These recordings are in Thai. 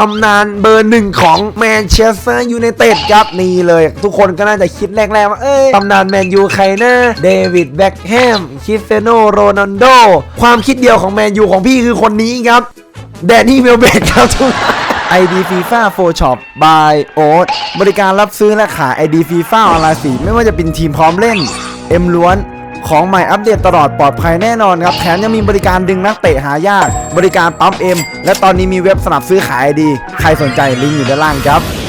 ตำนานเบอร์หนึ่งของแมนเชสเตอร์ยูไนเต็ดครับนี่เลย ทุกคนก็น่าจะคิดแรกๆว่าเอ้ยตำนานแมนยูใครนะเดวิดแบ็คแฮมคริสเตียโนโรนัลโดความคิดเดียวของแมนยูของพี่คือคนนี้ครับ แดนนี่เมลเบดครับทุก ID FIFA 4 Shop by Oat บริการรับซื้อและขาย ID FIFA ออนไลน์สีไม่ว่าจะเป็นทีมพร้อมเล่น เอ็มล้วน ของใหม่อัปเดตตลอดปลอดภัยแน่นอนครับแถมยังมีบริการดึงนักเตะหายาก บริการปั๊มเอ็มและตอนนี้มีเว็บสนับซื้อขายดี ใครสนใจลิงก์อยู่ด้านล่างครับ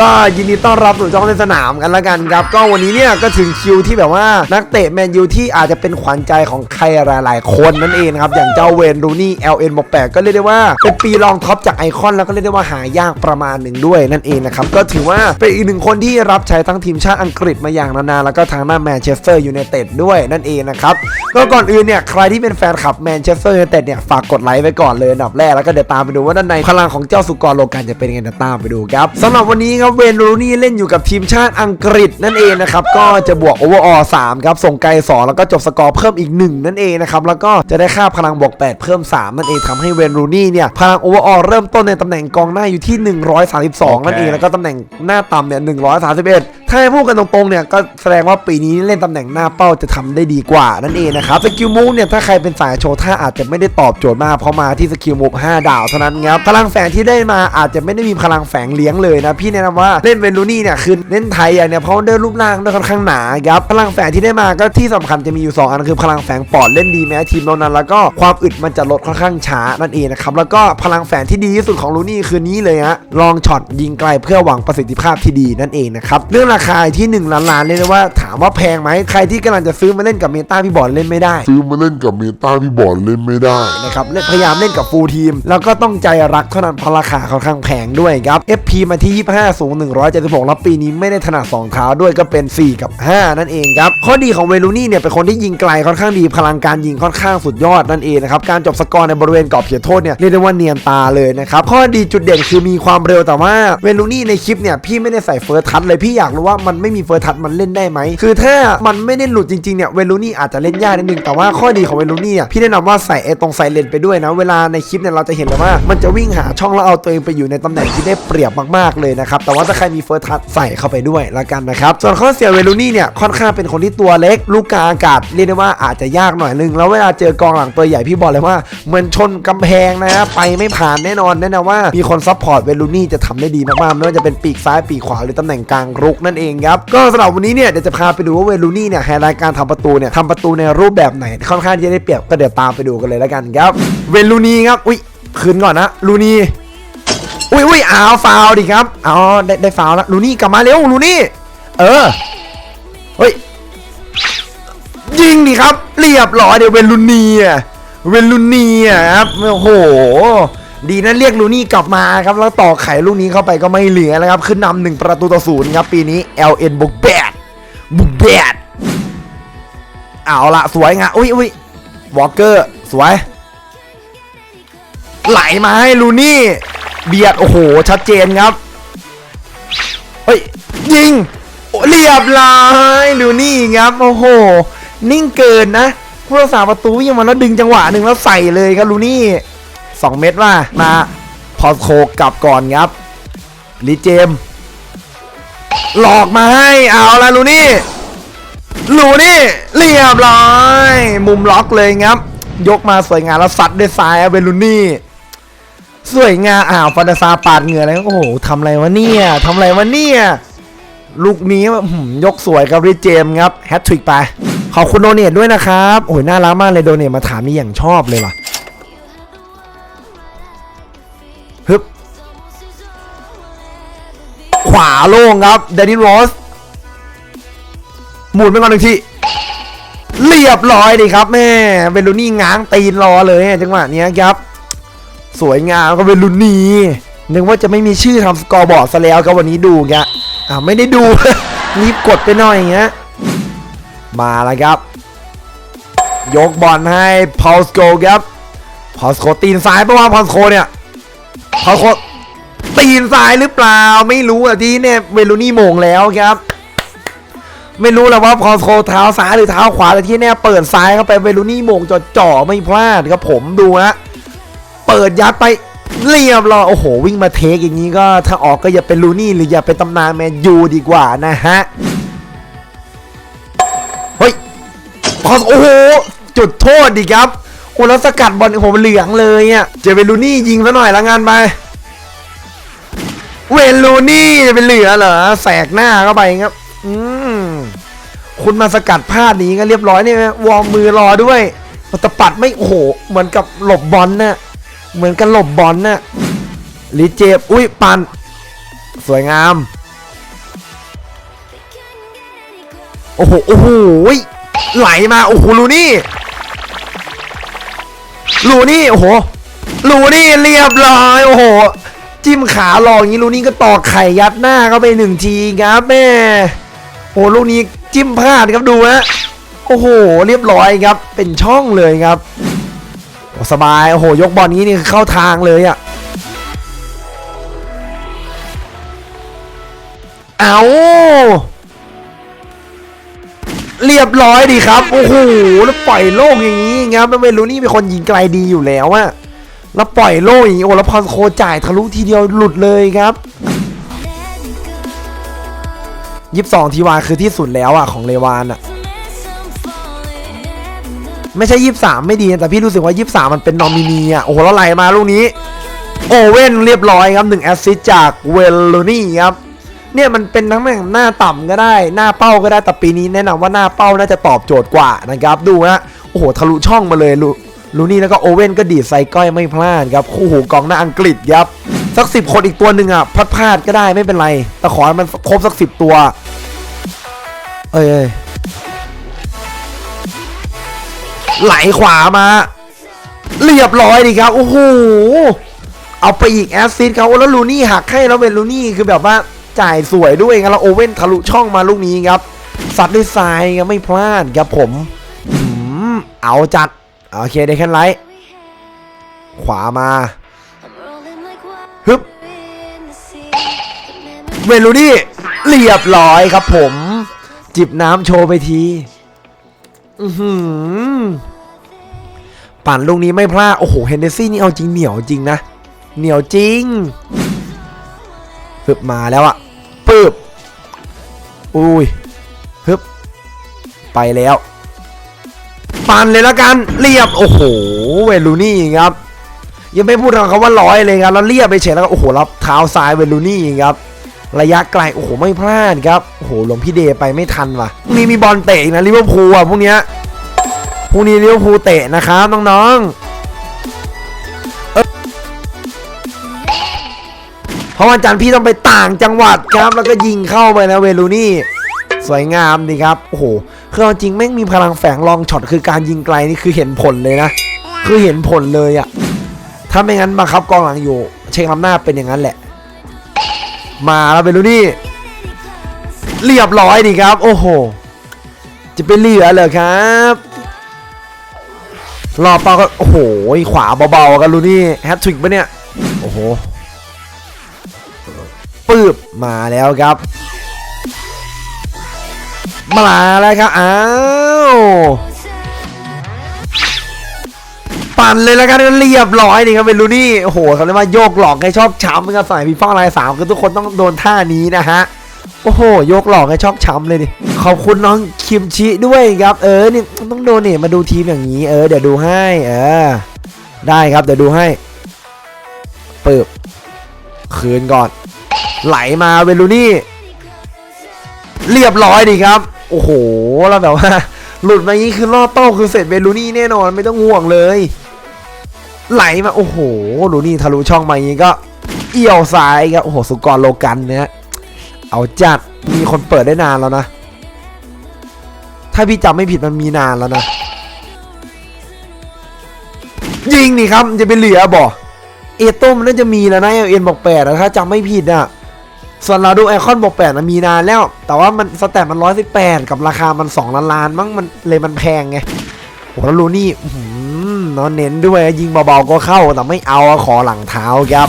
ก็ยินดีต้อนรับสู่ช่องในสนามกันแล้วกันครับ ก็วันนี้เนี่ยก็ถึงคิวที่แบบว่านักเตะแมนยูที่อาจจะเป็นขวัญใจของใครหลายๆ คนนั่นเองนะครับ อย่างเจ้าเวนรูนี่ LN บอกแปดก็เรียกได้ว่า เป็นปีรองท็อปจากไอคอนแล้วก็เรียกได้ว่าหายากประมาณหนึ่งด้วยนั่นเองนะครับ ก็ถือว่าเป็นอีกหนึ่งคนที่รับใช้ทั้งทีมชาติอังกฤษมาอย่างนานๆแล้วก็ทางหน้าแมนเชสเตอร์ยูไนเต็ดด้วยนั่นเองนะครับก็ก่อนอื่นเนี่ยใครที่เป็นแฟนคลับแมนเชสเตอร์ยูไนเต็ดเนี่ยฝากกดไลค์ไว้ก่อนเลยอันดับแรกแล้วก็เดี๋ยวตามไปดูว่าด้านในพลังของเจ้าสุกรโลกันจะเป็นยังไงเดี๋ยวตามไปดูครับสำหรับวันนี้ครับเวนรูนี่เล่นอยู่กับทีมชาติอังกฤษนั่นเองนะครับก็จะบวกโอเวอร์ออล3ครับส่งไกล2แล้วก็จบสกอร์เพิ่มอีก 1 นั่นเองนะครับแล้วก็จะได้ค่าพลังบวก 8 เพิ่ม 3 นั่นเองทำให้เวนรูนี่เนี่ยพลังโอเวอร์ออเริ่มต้นในตำแหน่งกองหน้าอยู่ที่ 132 นั่นเองแล้วก็ตำแหน่งหน้าต่ำเนี่ย131 ถ้าให้พูดกันตรงๆเนี่ยก็แสดงว่าปีนี้เล่นตำแหน่งหน้าเป้าจะทำได้ดีกว่านั่นเองนะครับสกิลมูฟเนี่ยถ้าใครเป็นสายโชว์ท่าอาจจะไม่ได้ตอบโจทย์มากเพราะมาที่สกิลมูฟ5ดาวเท่านั้นครับพลังแฝงที่ได้มาอาจจะไม่ได้มีพลังแฝงเลี้ยงเลยนะพี่แนะนำว่าเล่นเวนลูนี่เนี่ยคือเล่นไทยอย่างเนี่ยเพราะเดินรูปร่างด้วยค่อนข้างหนาครับพลังแฝงที่ได้มาก็ที่สำคัญจะมีอยู่ 2 อันคือพลังแฝงปอดเล่นดีแม้ทีมโนนั้น แล้วก็ความอึดมันจะลดค่อนข้างช้านั่นเองนะครับแล้วก็พลังแฝงที่ดีที่สุดของลูนี่คือนี้เลยฮะลองช็อตยิงไกลเพื่อหวังประสิทธิภาพที่ดีนั่นเองนะครับเรื่องราคาที่ 1 ล้านล้านเรียกได้ว่าถามว่าแพงไหมใครที่กำลังจะซื้อมาเล่นกับเมตาพี่บอลเล่นไม่ได้ ซื้อมาเล่นกับเมตาพี่บอลเล่นไม่ได้นะครับเล่นพยายามเล่นกับฟูลทีม แล้วก็ต้องใจรักเท่านั้นเพราะราคาค่อนข้างแพงด้วยครับ FP มาที่ 25สูง 176 แล้วปีนี้ไม่ได้ถนัด2เท้าด้วยก็เป็น 4 กับ 5 นั่นเองครับ ข้อดีของเวลูนี่เนี่ยเป็นคนที่ยิงไกลค่อนข้างดีพลังการยิงค่อนข้างสุดยอดนั่นเองนะครับ การจบสกอร์ในบริเวณกรอบเขตโทษเนี่ยเรียกได้ว่าเนียนตาเลยนะครับ ข้อดีจุดเด่นคือมีความเร็วแต่ว่าเวลูนี่ในคลิปเนี่ยพี่ไม่ได้ใส่เฟิร์สทัชเลยพี่อยากรู้ว่ามันไม่มีเฟิร์สทัชมันเล่นได้ไหมคือถ้ามันไม่ได้หลุดจริงๆเนี่ยเวลูนี่อาจจะเล่นยากนิดนึงแต่ว่าข้อดีของเวลูนี่อะพี่แนะนำว่าใส่ไอ้ตรงไซเลนไปด้วยนะเวลาในคลิปเนี่ยเราจะเห็นเลยว่ามันจะวิ่งหาช่องแล้วเอาตัวเองไปอยู่ในตำแหน่งที่ได้เปรียบมากๆเลยนะครับแต่ว่าถ้าใครมีเฟิร์สทัชใส่เข้าไปด้วยละกันนะครับ ส่วนข้อเสียเวลูนี่เนี่ยค่อนข้างเป็นคนที่ตัวเล็ก ลูกกาอากาศเรียกได้ว่าอาจจะยากหน่อยนึง แล้วเวลาเจอกองหลังตัวใหญ่พี่บอกเลยว่าเหมือนชนกำแพงนะฮะไปไม่ผ่านแน่นอนแน่นอนว่ามีคนซัพพอร์ตเวลูนี่จะทำได้ดีมากๆไม่ว่าจะเป็นปีกซ้ายปีกขวาหรือตำแหน่งกลางรุกนั่นเองครับก็สำหรับวันนี้เนี่ยเดี๋ยวจะพาไปดูว่าเวลูนี่เนี่ยไฮไลท์การทำประตูเนี่ยทำประตูในรูปแบบไหนค่อนข้างจะได้เปรียบก็เดี๋ยวตามไปดูกันเลยล้วกันครับเวลูนี่ครับอุ้ยคืนก่อนนะลูนี่ อุ้ยอุ้ยอ้าวฟาวดิครับอ๋อได้ได้ฟาวแล้วลูนี่กลับมาเร็วลูนี่เออเฮ้ยยิงดิครับ เรียบร้อยเดี๋ยวเวลูนีอะเวลูนีอะครับโอ้โหดีนะเรียกลูนี่กลับมาครับแล้วต่อไข่ลูกนี้เข้าไปก็ไม่เหลือแล้วครับ ขึ้นนำหนึ่งประตูต่อศูนย์ครับ ปีนี้ LN บุกแบดบุกแบดเอาละสวยงาอุ้ยอุ้ยวอลเกอร์สวย ไหลมาให้ลูนี่ เบียดโอ้โห ชัดเจนครับ เฮ้ย ยิงโอ้เรียบร้อยดูนี่ครับ โอ้โห นิ่งเกินนะผู้รักษาประตูยังมาแล้วดึงจังหวะหนึ่งแล้วใส่เลยครับลูนี่สองเม็ดว่ามาพอโคกลับก่อนครับลีเจม หลอกมาให้เอาละลูนี่ลูนี่เรียบร้อย มุมล็อกเลยครับ ยกมาสวยงามแล้วซัดด้วยซ้ายเอาเป็นลูนี่ สวยงามอ้าวฟันดาซาปาดเหงื่อแล้วโอ้โหทำอะไรวะเนี่ยทำอะไรวะเนี่ยลูกนี้ยกสวยกับริเจมครับแฮตทริกไปขอบคุณโดเนทด้วยนะครับโอ้ยน่ารักมากเลยโดเนทมาถามนี่อย่างชอบเลยว่ะฮึบขวาโล่งครับเดนิสโรสหมุนไปก่อนหนึ่งทีเรียบร้อยดีครับแม่เวลูนี่ง้างตีนรอเลยจังหวะเนี้ยครับ สวยงามก็เวลูนี่นึกว่าจะไม่มีชื่อทำสกอร์บอร์ดซะแล้วก็วันนี้ดูแกอ่าไม่ได้ดู รีบกดไปหน่อยเงี้ยมาแล้วครับ ยกบอลให้พอลสโกครับพอลสโกตีนซ้ายปะว่าพอลสโกเนี่ยพอลสโกตีนซ้ายหรือเปล่า ไม่รู้อะที่เนี่ยเวลูนี่โมงแล้วครับ ไม่รู้และว่าพอโคเท้าซ้ายหรือเท้าขวาแต่ที่แน่เปิดซ้ายเข้าไปเวลูนี่โมงจ่อจ่อๆไม่พลาดครับผมดูฮะ เปิดยัดไปเรียบร้อยโอ้โห วิ่งมาเทคอย่างนี้ก็ถ้าออกก็อย่าเป็นลูนี่หรืออย่าเป็นตำนานแมนยูดีกว่านะฮะเฮ้ยพอโอ้โห จุดโทษดีครับโอ้แล้วสกัดบอลโอ้โหเหลืองเลยอะเจเวลูนี่ยิงซะหน่อยละงานไปเวลูนี่จะเป็นเหลือเหรอแสกหน้าเข้าไปครับ อืมคุณมาสกัดพลาดนี้ก็เรียบร้อยเนี่ยวอร์มมือรอด้วยแตะปัดไม่โอ้โห เหมือนกับหลบบอลน่ะ เหมือนกันหลบบอลน่ะลีเจบอุ้ยปันสวยงาม โอ้โห โอ้โห ไหลมา โอ้โห ลูนี่ ลูนี่ โอ้โห ลูนี่เรียบร้อย โอ้โห จิ้มขาหลองอย่างนี้ ลูนี่ก็ตอกไข่ยัดหน้าเข้าไปหนึ่งทีครับแม่ โอ้โหลูกนี้จิ้มพลาดครับดูฮะโอ้โห เรียบร้อยครับ เป็นช่องเลยครับ สบาย โอ้โห ยกบอลนี้นี่เข้าทางเลยอะเอาเรียบร้อยดีครับ โอ้โห แล้วปล่อยโล่งอย่างนี้ครับแล้วเวลูนี่เป็นคนยิงไกลดีอยู่แล้วอะแล้วปล่อยโล่งอย่างนี้ โอ้แล้วพอโคจ่ายทะลุทีเดียวหลุดเลยครับยี่สิบสองทีวานคือที่สุดแล้วอะของเลวานอะ ไม่ใช่ยี่สามไม่ดีแต่พี่รู้สึกว่ายี่สามมันเป็นนอมินีอะโอ้โหแล้วไหลมาลูกนี้ โอเว่นเรียบร้อยครับหนึ่งแอสซิสจากเวลลนี่ครับเนี่ยมันเป็นทั้งแม่งหน้าต่ำก็ได้ หน้าเป้าก็ได้แต่ปีนี้แนะนำว่าหน้าเป้าน่าจะตอบโจทย์กว่านะครับดูฮะโอ้โหทะลุช่องมาเลยลูลูนี่แล้วก็โอเว่นก็ดีดใส่ก้อยไม่พลาดครับคู่หูกองหน้าอังกฤษครับสักสิบคนอีกตัวหนึ่งอะพลาดพลาดก็ได้ไม่เป็นไร แต่ขอให้มันครบสักสิบตัว เอ้ย ไหลขวามา เรียบร้อยดีครับ โอ้โห เอาไปอีกแอสซิสต์ครับแล้วลูนี่หักให้แล้วเป็นลูนี่คือแบบว่าจ่ายสวยด้วยครับแล้วโอเว่นทะลุช่องมาลูกนี้ครับซัดด้วยซ้ายครับไม่พลาดครับผมอเอาจัด โอเคได้แค่ไลท์ขวามาฮึบเวลูนี่เรียบร้อยครับผม จิบน้ำโชว์ไปที อือหือปั่นลูกนี้ไม่พลาด โอ้โห เฮนเดซี่นี่เอาจริงเหนียวจริงนะ เหนียวจริงฮึบมาแล้วอะปึ๊บ อุ้ยฮึบ ไปแล้ว ปั่นเลยละกัน เรียบ โอ้โห เวลูนี่ครับ ยังไม่พูดคำว่าร้อยเลยครับ แล้วเรียบไปเฉยแล้วก็โอ้โห รับเท้าซ้ายเวลูนี่ครับ ระยะไกลโอ้โหไม่พลาดครับโอ้โหหลวงพี่เดย์ไปไม่ทันว่ะพรุ่งนี้มีบอลเตะนะลิเวอร์พูลอะพรุ่งเนี้ยพรุ่งนี้ลิเวอร์พูลเตะนะครับน้องๆเพราะวันจันทร์พี่ต้องไปต่างจังหวัดครับ แล้วก็ยิงเข้าไปนะเวลูนี่สวยงามดีครับโอ้โหคือจริงแม่งมีพลังแฝงลองช็อตคือการยิงไกลนี่คือเห็นผลเลยนะ คือเห็นผลเลยอะถ้าไม่งั้นบังคับกองหลังอยู่ เช็คอำนาจเป็นอย่างนั้นแหละ มาแล้วเป็นลูนี่เรียบร้อยดีครับ โอ้โห จะไปเหลือเหรอครับรอบเป้าก็โอ้โหขวาเบาๆกันลูนี่แฮตทริกปะเนี่ย โอ้โหปืบมาแล้วครับ มาแล้วครับ อ้าว ปั่นเลยแล้วกันเรียบร้อยนี่ครับเป็นลูนี่โอ้โหเขาเรียกว่าโยกหลอกให้ชอบช้ำนะครับสายฟีฟ่าลายสามคือทุกคนต้องโดนท่านี้นะฮะโอ้โหโยกหลอกให้ชอบช้ำเลยดิขอบคุณน้องคิมชิด้วยครับ เออนี่ต้องโดนเนี่ยมาดูทีมอย่างนี้เออเดี๋ยวดูให้เออได้ครับเดี๋ยวดูให้ปึบคืนก่อน ไหลมาเวลูนี่ เรียบร้อยดีครับ โอ้โหแล้วแบบว่าหลุดมาอย่างนี้คือรอบเป้าคือเสร็จเวลูนี่แน่นอนไม่ต้องห่วงเลย ไหลมาโอ้โหลูนี่ทะลุช่องมาอย่างนี้ก็เอี่ยวซ้ายครับโอ้โหสุกรโลกันเนี่ยเอาจัดมีคนเปิดได้นานแล้วนะ ถ้าพี่จำไม่ผิดมันมีนานแล้วนะ ยิงนี่ครับจะไปเหลือบ่เอโต้มนน่าจะมีแล้วนะเอ็นบอกแปดนะถ้าจำไม่ผิดอะส่วนเราดูไอคอนบอกแปดนะมีนานแล้ว แต่ว่ามันสแตทมันร้อยสิบแปดกับราคามันสองล้านล้านมั้งมันเลยมันแพงไงโอ้แล้วลูนี่ นาะเน้นด้วยยิงเบาๆก็เข้าแต่ไม่เอาขอหลังเท้าครับ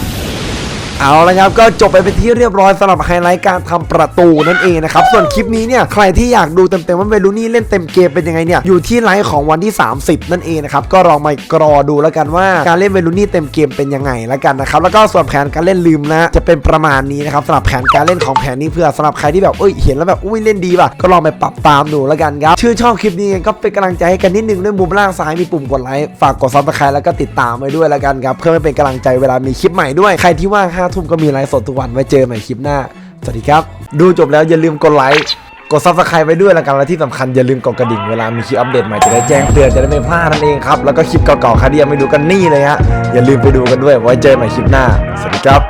เอาละครับก็จบไปเป็นที่เรียบร้อยสำหรับไฮไลท์การทำประตูนั่นเองนะครับส่วนคลิปนี้เนี่ยใครที่อยากดูเต็มๆว่าเวลูนี่เล่นเต็มเกมเป็นยังไงเนี่ยอยู่ที่ไลฟ์ของวันที่ 30 นั่นเองนะครับก็ลองมากรอดูแล้วกันว่าการเล่นเวลูนี่เต็มเกมเป็นยังไงแล้วกันนะครับแล้วก็ส่วนแผนการเล่นลืมนะจะเป็นประมาณนี้นะครับสำหรับแผนการเล่นของแผนนี้เพื่อสำหรับใครที่แบบเอ้ยเห็นแล้วแบบอุ้ยเล่นดีว่ะก็ลองไปปรับตามดูแล้วกันครับชื่นชอบคลิปนี้ก็เป็นกำลังใจให้กันนิดนึงด้วยมุมล่างซ้ายมีปุ่มกดไลค์ฝากกดซับสไครต์แล้วก็ติดตามไว้ด้วยแล้วกันครับเพื่อเป็นกำลังใจเวลามีคลิปใหม่ด้วยใครที่ว่างาทุ่มก็มีไลฟ์สดทุกวันไว้เจอใหม่คลิปหน้า สวัสดีครับ ดูจบแล้วอย่าลืมกดไลค์ กดซับสไครต์ไว้ด้วยแล้วกันและที่สำคัญอย่าลืมกดกระดิ่งเวลามีคลิปอัปเดตใหม่จะได้แจ้งเตือนจะได้ไม่พลาดนั่นเองครับ แล้วก็คลิปเก่าๆใครที่ยังไม่ดูกันนี่เลยฮะอย่าลืมไปดูกันด้วยไว้เจอใหม่คลิปหน้า สวัสดีครับ